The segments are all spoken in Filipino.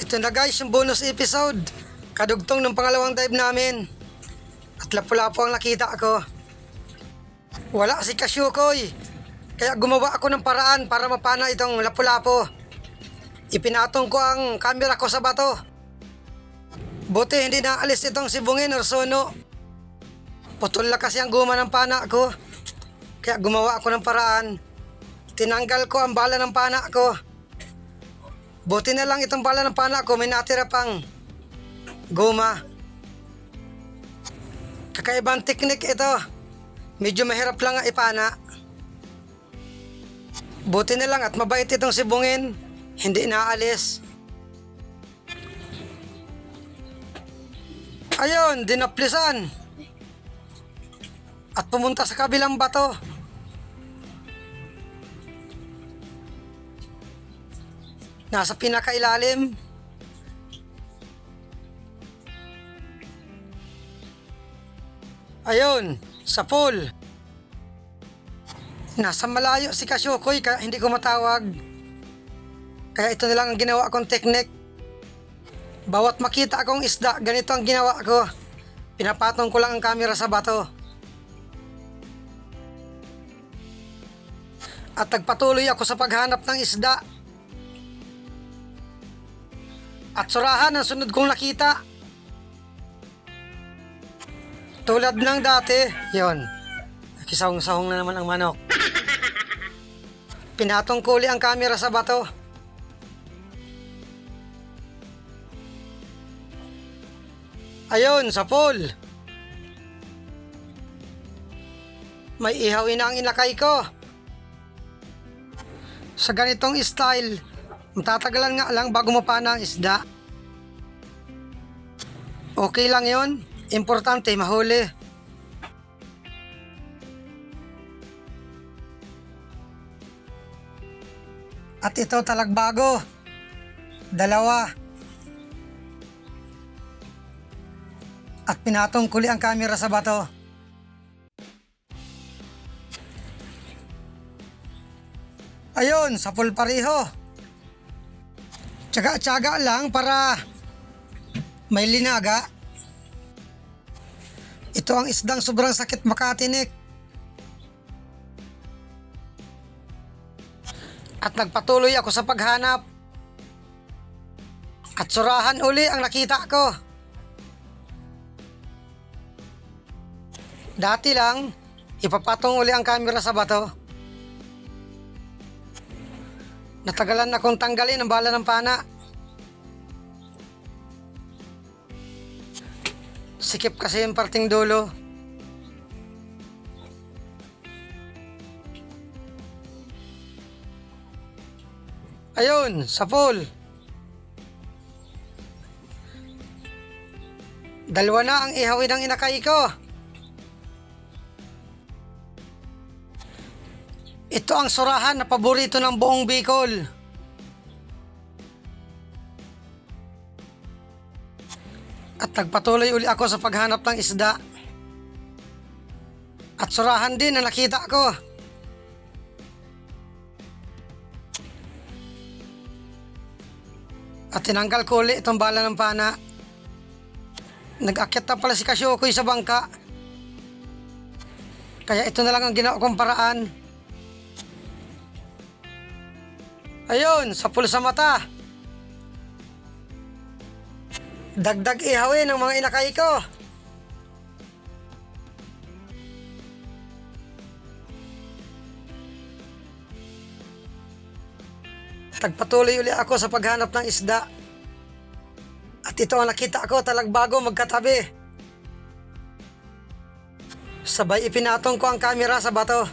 Ito na guys, yung bonus episode. Kadugtong ng pangalawang dive namin. At lapu-lapu ang nakita ko. Wala si Kasyukoy. Kaya gumawa ako ng paraan para mapana itong lapu-lapu. Ipinatong ko ang camera ko sa bato. Buti hindi naalis itong sibungin or suno. Putol na kasi ang guma ng pana ko. Kaya gumawa ako ng paraan. Tinanggal ko ang bala ng pana ko. Buti na lang itong bala ng pana ko may natira pang guma. Kakaibang teknik ito. Medyo mahirap lang ipana. Buti na lang at mabait itong sibungin. Hindi naalis. Ayun, dinaplisan. At pumunta sa kabilang bato. Nasa pinakailalim. Ayun, sa pool. Nasa malayo si Kasyokoy kaya hindi ko matawag. Kaya ito na lang ang ginawa kong teknik. Bawat makita akong isda, ganito ang ginawa ko. Pinapatong ko lang ang camera sa bato. At nagpatuloy ako sa paghanap ng isda. At surahan ang sunod kong nakita. Tulad ng dati, yon. Nakisahong-sahong na naman ang manok. Pinatong ko uli ang camera sa bato. Ayun, sa pool. May ihawin na ang inakay ko. Sa ganitong style, matatagalan nga lang bago mapana ang isda. Okay lang yon. Importante, mahuli. At ito talagbago. Dalawa. At pinatong kuli ang camera sa bato. Ayun, sa pool pareho. Tsaga-tsaga lang para may linaga. Ito ang isdang sobrang sakit makatinik. At nagpatuloy ako sa paghanap. At surahan uli ang nakita ko. Dati lang, ipapatong uli ang camera sa bato. Natagalan na kong tanggalin ang bala ng pana. Sikip kasi yung parting dulo. Ayun, sa pool. Dalawa na ang ihawin ng inakay ko. Ito ang surahan na paborito ng buong Bicol. At nagpatuloy uli ako sa paghanap ng isda. At surahan din na nakita ko. At tinanggal ko uli itong bala ng pana. Nag-akyat na pala si Kasyokoy sa bangka. Kaya ito na lang ang ginawa kong paraan. Ayun, sa pulo sa mata. Dagdag ihawin ng mga inakay ko. Tagpatuloy uli ako sa paghanap ng isda. At ito ang nakita ko talagbago magkatabi. Sabay ipinatong ko ang kamera sa bato.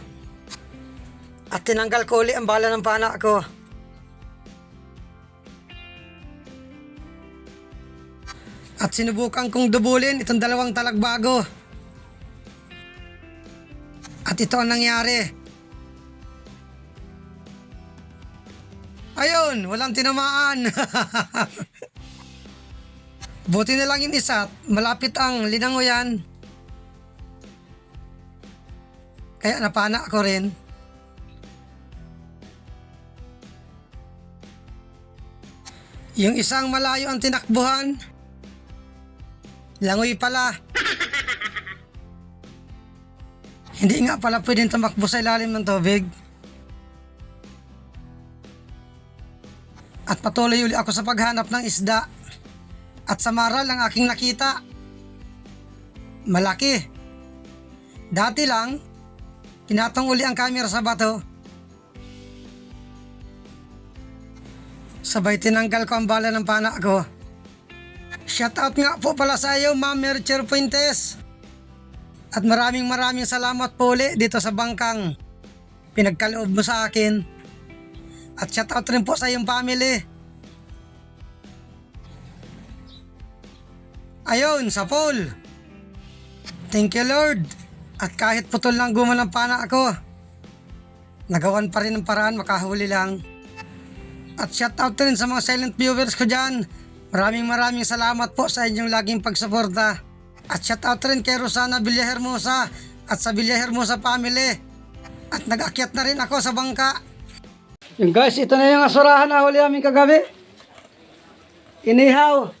At tinanggal ko uli ang bala ng pana ko. At sinubukan kong dubulin itong dalawang talagbago. At ito ang nangyari. Ayun, walang tinamaan. Buti na lang isa, malapit ang linangoyan. Kaya napana ako rin. Yung isang malayo ang tinakbuhan. Langoy pala. Hindi nga pala pwedeng tumakbo sa ilalim ng tubig. At patuloy uli ako sa paghanap ng isda. At sa maral ang aking nakita. Malaki. Dati lang, pinatong uli ang camera sa bato. Sabay tinanggal ko ang bala ng pana ko. Shoutout nga po pala sa iyo, Ma'am Mercher Fuentes. At maraming maraming salamat po uli dito sa bangkang pinagkaloob mo sa akin. At shoutout rin po sa iyong family. Ayun, sa Paul. Thank you Lord. At kahit putol lang guma ng pana ako, nagawan pa rin ng paraan makahuli lang. At shoutout rin sa mga silent viewers ko dyan. Maraming maraming salamat po sa inyong laging pagsuporta. At shoutout rin kay Rosana Villahermosa at sa Villahermosa family. At nag-akyat na rin ako sa bangka. Yung guys, ito na yung asurahan na huli namin kagabi. Inihaw.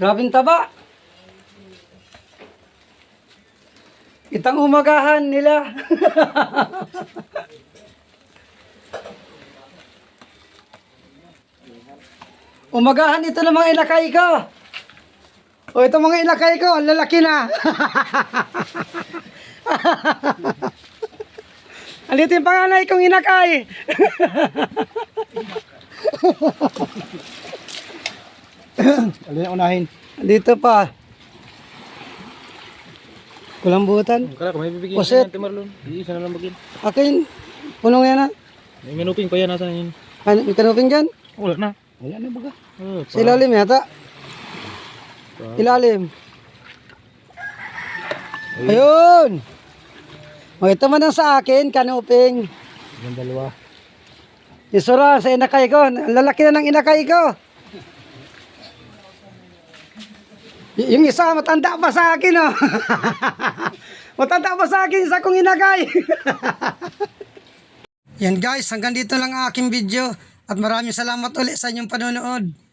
Grabing taba. Itang umagahan nila. Umagahan ito ng mga ilakay ko. O ito mga ilakay ko, lalaki na. Andito yung panganay kong inakay. Alin ang unahin? Andito pa. Kulambutan. Kala ko may bibigyan Puset. ng Marlon. Isa na lang magin. Akin, punong yan na. May minuping pa yan nasa yun. Ano, may kanuping dyan? Wala na. Wala na baga. Oh, Sa ilalim yata. Ilalim. Ayun! O ito man ang sa akin, kanuping. Yung dalawa. Isura sa inakay ko. Ang lalaki na ng inakay ko. Y- yung isa, matanda pa sa akin, oh. matanda pa sa akin, isa kong inakay. Yan guys, hanggang dito lang ang aking video. At maraming salamat ulit sa inyong panonood.